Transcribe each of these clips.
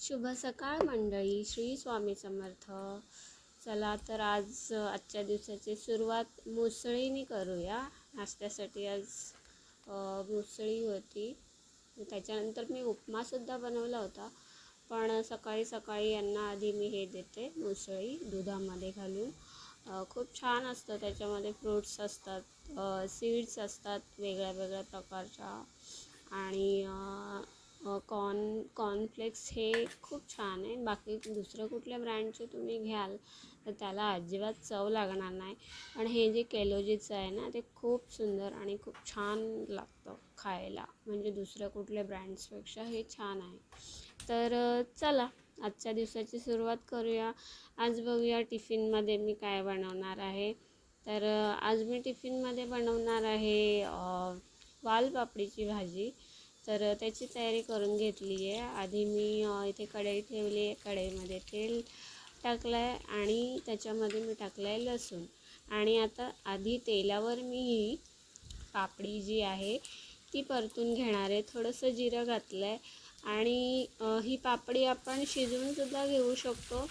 शुभ सकाळ मंडळी. श्री स्वामी समर्थ. चला तर आज आजच्या दिवसाची सुरुवात मुसळीने करूया. नाश्त्यासाठी आज मुसळी होती. त्याच्यानंतर मी उपमासुद्धा बनवला होता. पण सकाळी सकाळी यांना आधी मी हे देते मुसळी दुधामध्ये घालून. खूप छान असतं. त्याच्यामध्ये फ्रूट्स असतात सीड्स असतात वेगळ्या वेगळ्या प्रकारच्या. आणि कॉर्न कॉर्नफ्लेक्स हे खूप छान आहे. बाकी दुसरं कुठल्या ब्रँडचे तुम्ही घ्याल तर त्याला अजिबात चव लागणार नाही. पण हे जे केलोजीचं आहे ना ते खूप सुंदर आणि खूप छान लागतं खायला. म्हणजे दुसऱ्या कुठल्या ब्रँड्सपेक्षा हे छान आहे. तर चला आजच्या दिवसाची सुरुवात करूया. आज बघूया टिफिनमध्ये मी काय बनवणार आहे. तर आज मी टिफिनमध्ये बनवणार आहे वालपापडीची भाजी. तर त्याची तयारी करून घेतली आहे. आधी मी इथे कढई ठेवली आहे. कढईमध्ये तेल टाकलं आहे आणि त्याच्यामध्ये मी टाकलं आहे लसूण. आणि आता आधी तेलावर मी ही पापडी जी आहे ती परतून घेणार आहे. थोडंसं जिरं घातलं आहे आणि ही पापडी आपण शिजवूनसुद्धा घेऊ शकतो.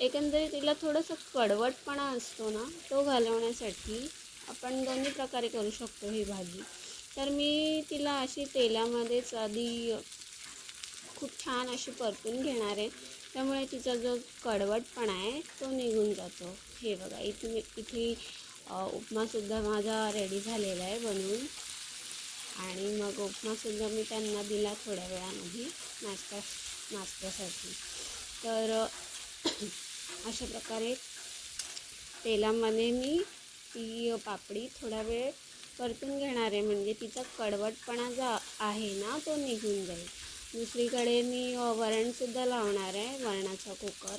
एकंदरीत तिला थोडंसं कडवटपणा असतो ना तो घालवण्यासाठी आपण दोन्ही प्रकारे करू शकतो ही भाजी. तर मी तिला अशी तेलामध्येच आधी खूप छान अशी परतून घेणार आहे. त्यामुळे तिचा जो कडवटपणा आहे तो निघून जातो. हे बघा इथे मी इथे उपमासुद्धा माझा रेडी झालेला आहे बनवून. आणि मग उपमासुद्धा मी त्यांना दिला थोड्या वेळामध्ये नाश्ता नाश्त्यासाठी. तर अशा प्रकारे तेलामध्ये मी ती पापडी थोडा वेळ परतून घेणार. आहे म्हणजे तिचा कडवटपणा जो आहे ना तो निघून जाईल. दुसरीकडे मी वरणसुद्धा लावणार आहे वरणाचा कुकर.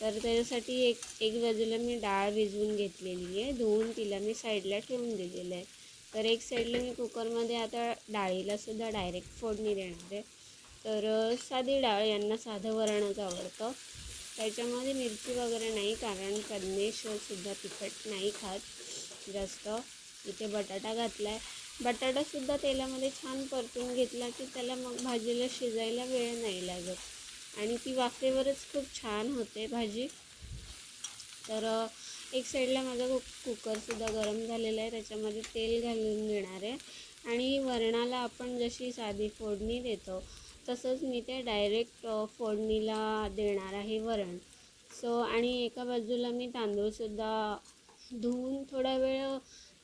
तर त्याच्यासाठी एक एक बाजूला मी डाळ भिजवून घेतलेली आहे. धुवून तिला मी साईडला ठेवून दिलेलं आहे. तर एक साईडला मी कुकरमध्ये आता डाळीलासुद्धा डायरेक्ट फोडणी देणार आहे. तर साधी डाळ यांना साधं वरणच आवडतं. त्याच्यामध्ये मिरची वगैरे नाही कारण कन्नेश्वरसुद्धा तिखट नाही खात जास्त. इथे बटाटा घातला आहे बटाटासुद्धा तेलामध्ये छान परतून घेतला की त्याला मग भाजीला शिजायला वेळ नाही लागत. आणि ती वाफेवरच खूप छान होते भाजी. तर एक साईडला माझा कुक कुकरसुद्धा गरम झालेला आहे. त्याच्यामध्ये तेल घालून घेणार आहे. आणि वरणाला आपण जशी साधी फोडणी देतो तसंच मी ते डायरेक्ट फोडणीला देणार आहे वरण. सो आणि एका बाजूला मी तांदूळसुद्धा धुवून थोडा वेळ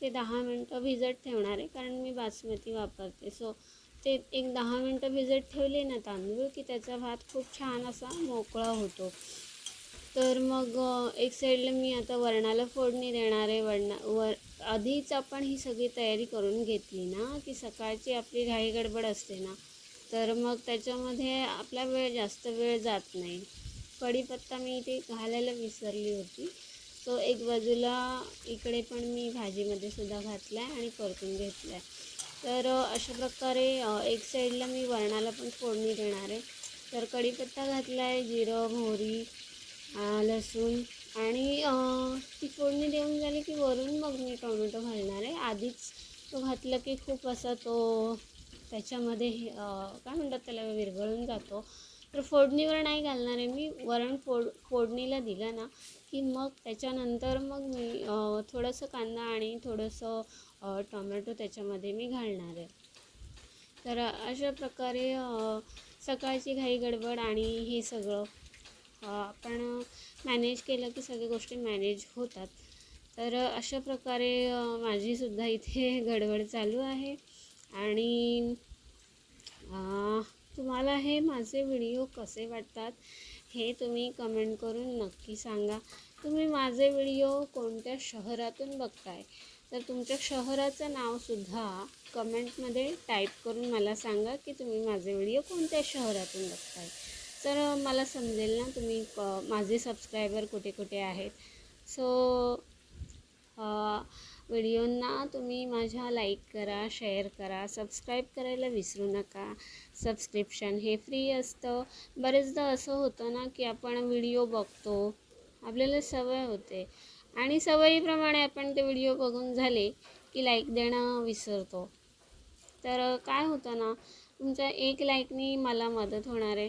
ते दहा मिनटं भिजत ठेवणार आहे कारण मी बासमती वापरते. सो ते एक दहा मिनटं भिजत ठेवले ना तांदूळ की त्याचा भात खूप छान असा मोकळा होतो. तर मग एक साईडला मी आता वरणाला फोडणी देणार आहे. वरणा वर आधीच आपण ही सगळी तयारी करून घेतली ना की सकाळची आपली घाई गडबड असते ना तर मग त्याच्यामध्ये आपला वेळ जास्त वेळ जात नाही. कढीपत्ता मी इथे घालायला विसरली होती. सो एक बाजूला इकडे पण मी भाजीमध्ये सुद्धा घातला आहे आणि परतून घेतला आहे तर अशा प्रकारे एक साईडला मी वरणाला पण फोडणी देणार आहे. तर कढीपत्ता घातला आहे जिरं मोहरी लसूण आणि ती फोडणी देऊन झाली की वरून मग मी टोमॅटो घालणार आहे. आधीच तो घातला की खूप असा तो त्याच्यामध्ये हे, काय म्हणतात त्याला विरघळून जातो. तर फोडणीवर नाही घालणार आहे मी. वरण फोड फोडणीला दिलं ना की मग त्याच्यानंतर मग मी थोडंसं कांदा आणि थोडंसं टोमॅटो त्याच्यामध्ये मी घालणार आहे. तर अशा प्रकारे सकाळची घाई गडबड आणि हे सगळं आपण मॅनेज केलं की सगळ्या गोष्टी मॅनेज होतात. तर अशा प्रकारे माझीसुद्धा इथे गडबड चालू आहे. आणि तुम्हाला हे माझे व्हिडिओ कसे वाटतात हे तुम्ही कमेंट करून नक्की सांगा. तुम्ही माझे व्हिडिओ कोणत्या शहरातून बघताय? तर तुमच्या शहराचं नावसुद्धा कमेंटमध्ये टाईप करून मला सांगा की तुम्ही माझे व्हिडिओ कोणत्या शहरातून बघताय. तर मला समजेल ना तुम्ही क माझे सबस्क्रायबर कुठे कुठे आहेत सो व्हिडिओंना तुम्ही माझ्या लाईक करा शेअर करा सबस्क्राईब करायला विसरू नका. सबस्क्रिप्शन हे फ्री असतं. बरेचदा असं होतं ना की आपण व्हिडिओ बघतो आपल्याला सवय होते. आणि सवयीप्रमाणे आपण ते व्हिडिओ बघून झाले की लाईक देणं विसरतो. तर काय होतं ना तुमच्या एक लाईकनी मला मदत होणार आहे.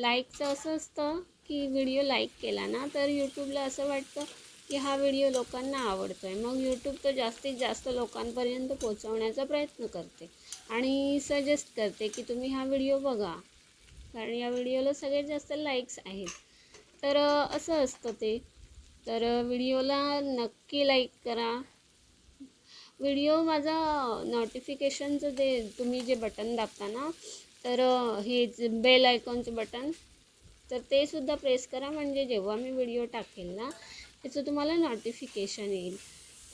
लाईकचं असं असतं की व्हिडिओ लाईक केला ना तर यूट्यूबला असं वाटतं की हा व्हिडिओ लोकांना आवडतो आहे मग यूट्यूब तर जास्तीत जास्त लोकांपर्यंत पोचवण्याचा प्रयत्न करते आणि सजेस्ट करते की तुम्ही हा व्हिडिओ बघा. कारण या व्हिडिओला सगळ्यात जास्त लाईक्स आहेत. तर असं असतं ते. तर व्हिडिओला नक्की लाईक करा. व्हिडिओ माझा नोटिफिकेशनचं जे तुम्ही जे बटन दाबता ना तर हे बेल आयकॉनचं बटन तर ते सुद्धा प्रेस करा. म्हणजे जेव्हा मी व्हिडिओ टाकेल ना त्याचं तुम्हाला नोटिफिकेशन येईल.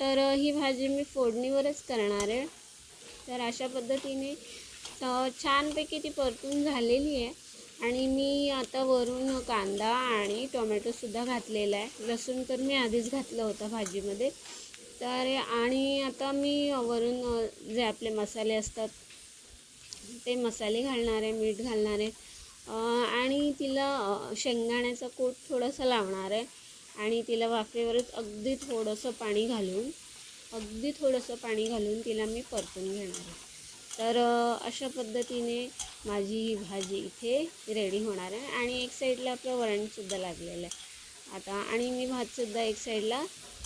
तर ही भाजी मी फोडणीवरच करणार आहे. तर अशा पद्धतीने छानपैकी ती परतून झालेली आहे. आणि मी आता वरून कांदा आणि टोमॅटोसुद्धा घातलेला आहे. लसूण तर मी आधीच घातलं होतं भाजीमध्ये. तर आणि आता मी वरून जे आपले मसाले असतात ते मसाले घालणार आहे मीठ घालणार आहे. आणि तिला शेंगदाण्याचा कोट थोडासा लावणार आहे. आणि तिला वाफेवरच अगदी थोडंसं पाणी घालून अगदी थोडंसं पाणी घालून तिला मी परतून घेणार आहे. तर अशा पद्धतीने माझी ही भाजी इथे रेडी होणार आहे आणि एक साईडला आपलं वरणसुद्धा लागलेलं आहे. आता आणि मी भातसुद्धा एक साईडला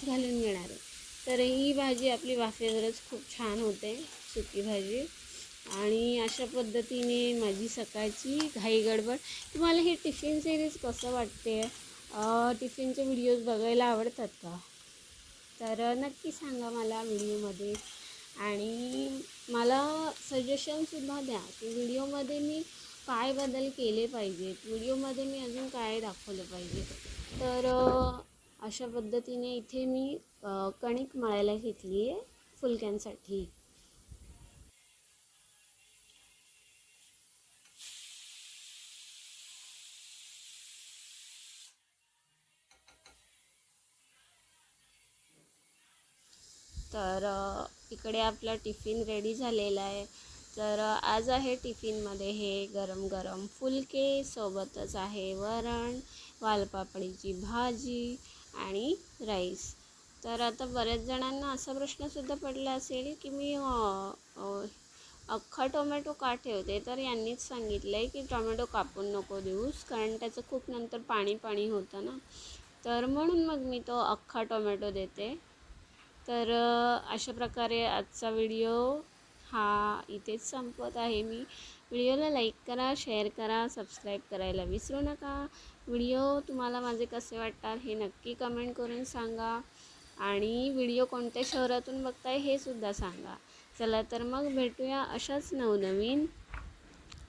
घालून घेणार आहे. तर ही भाजी आपली वाफेवरच खूप छान होते सुकी भाजी. आणि अशा पद्धतीने माझी सकाळची घाई गडबड. तुम्हाला हे टिफिन सिरीज कसं वाटते आहे टिफिनचे व्हिडिओज बघायला आवडतात का? तर नक्की सांगा मला व्हिडिओमध्ये. आणि मला सजेशनसुद्धा द्या की व्हिडिओमध्ये मी काय बदल केले पाहिजेत? व्हिडिओमध्ये मी अजून काय दाखवलं पाहिजे? तर अशा पद्धतीने इथे मी कणिक मळायला घेतली आहे फुलक्यांसाठी. तर इकडे आपला टिफिन रेडी झालेला आहे. तर आज आहे टिफिनमध्ये हे गरम गरम फुलके सोबतच आहे वरण वालपापडीची भाजी आणि राईस. तर आता बऱ्याच जणांना असा प्रश्नसुद्धा पडला असेल की मी अख्खा टोमॅटो का ठेवते? तर यांनीच सांगितलं आहे की टोमॅटो कापून नको देऊस कारण त्याचं खूप नंतर पाणी पाणी होतं ना. तर म्हणून मग मी तो अख्खा टोमॅटो देते. तर अशा प्रकारे आजचा व्हिडिओ हा इथेच संपत आहे मी. व्हिडिओला लाईक करा शेअर करा सबस्क्राईब करायला विसरू नका. व्हिडिओ तुम्हाला माझे कसे वाटतात हे नक्की कमेंट करून सांगा आणि व्हिडिओ कोणत्या शहरातून बघताय हे सुद्धा सांगा. चला तर मग भेटूया अशाच नवनवीन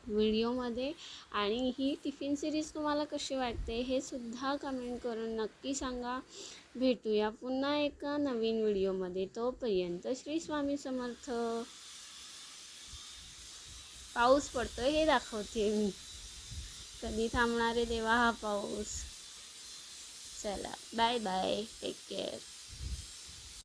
व्हिडिओमध्ये. आणि ही टिफिन सिरीज तुम्हाला कशी वाटते हे सुद्धा कमेंट करून नक्की सांगा. भेटूया पुन्हा एका नवीन व्हिडिओमध्ये. तोपर्यंत श्री स्वामी समर्थ. पाऊस पडतोय हे दाखवते मी. कधी थांबणार आहे देवा हा पाऊस. चला बाय बाय टेक केअर